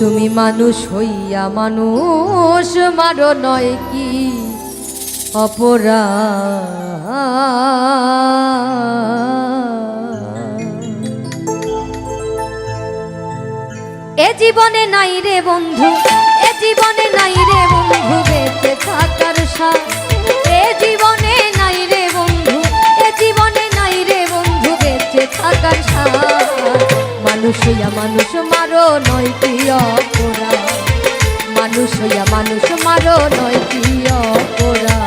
তুমি মানুষ হইয়া মানুষ, মারো নয় কি? অপরাধ। এ জীবনে নাই রে বন্ধু, এ জীবনে নাই রে বন্ধু, বেঁচে থাকার সাথ। এ জীবনে মানুষ হইয়া মানুষ মারো নয় কি অপরা মানুষ হইয়া মানুষ মারো নয় কি অপরাধ।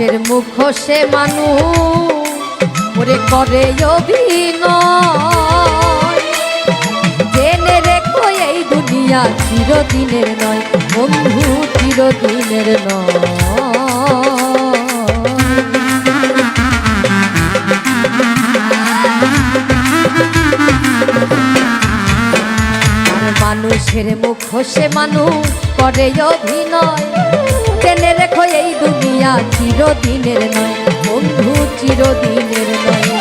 মানুষের মুখ সে মানুষ। ওরে করে জেনে রেখো এই দুনিয়া চিরদিনের নয়, বন্ধু চিরদিনের নয়। মানুষের মুখ হসে মানুষ করে অভিনয়। টেনে রেখো এই দুনিয়া চিরদিনের নয়, বন্ধু চিরদিনের নয়।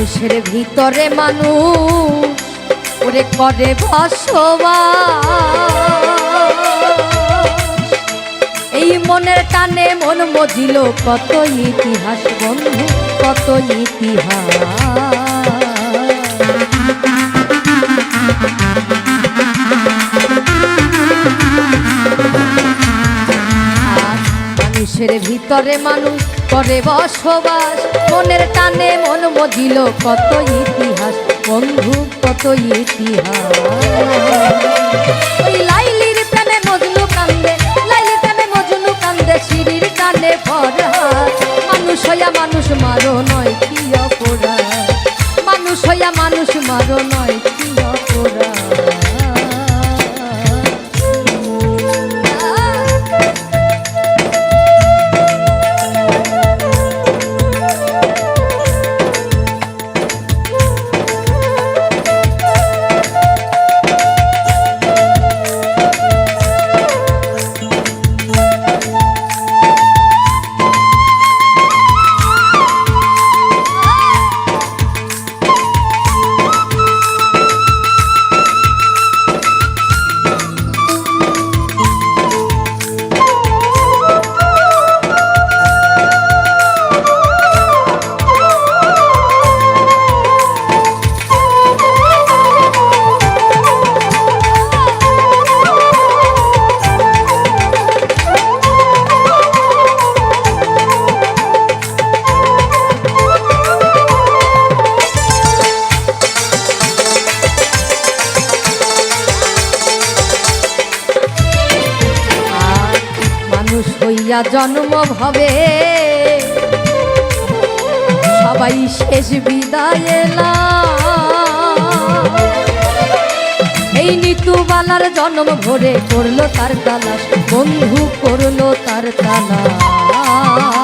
মানুষের ভিতরে মানুষ ওরে করে বসবাস। এই মনের টানে মন মজিল, কত ইতিহাস বন্ধু, কত ইতিহাস। মানুষের ভিতরে মানুষ করে বসবাস। মনের টানে মন মজিল কত ইতিহাস বন্ধু কত ইতিহাস। হইয়া জন্ম ভবে সবাই শেষ বিদায় এলা এই নিতুবালার জন্ম ভরে করল তার তালাশ, বন্ধু করল তার তালাশ।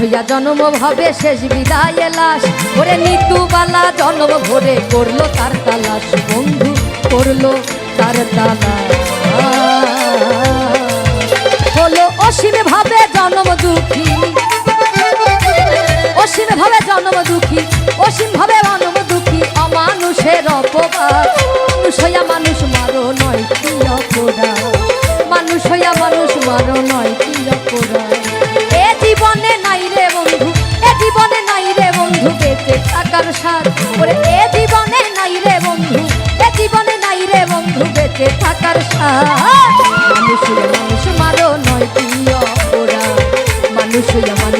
মানুষ জন্ম ভাবে শেষ বিদায় লাশ ওরে নিতুবালা, জন্ম ভরে করল তার তালাশ। বন্ধু, করল তার তালাশ। হলো অসীম ভাবে জন্ম দুঃখী। অসীম ভাবে জন্ম দুঃখী, অসীম ভাবে মানব দুঃখী, অমানুষের অপবাদ। মানুষ হইয়া মানুষ, মারো নয় কি অপরাধ। মানুষ হইয়া মানুষ, মারো নয় কি অপরাধ। সাথ ওরে, এ জীবনে নাই রে বন্ধু, এ জীবনে নাই রে বন্ধু, বেঁচে থাকার সাহস। মানুষ মানুষ, মারো নয় প্রিয় ওরা মানুষ মানুষ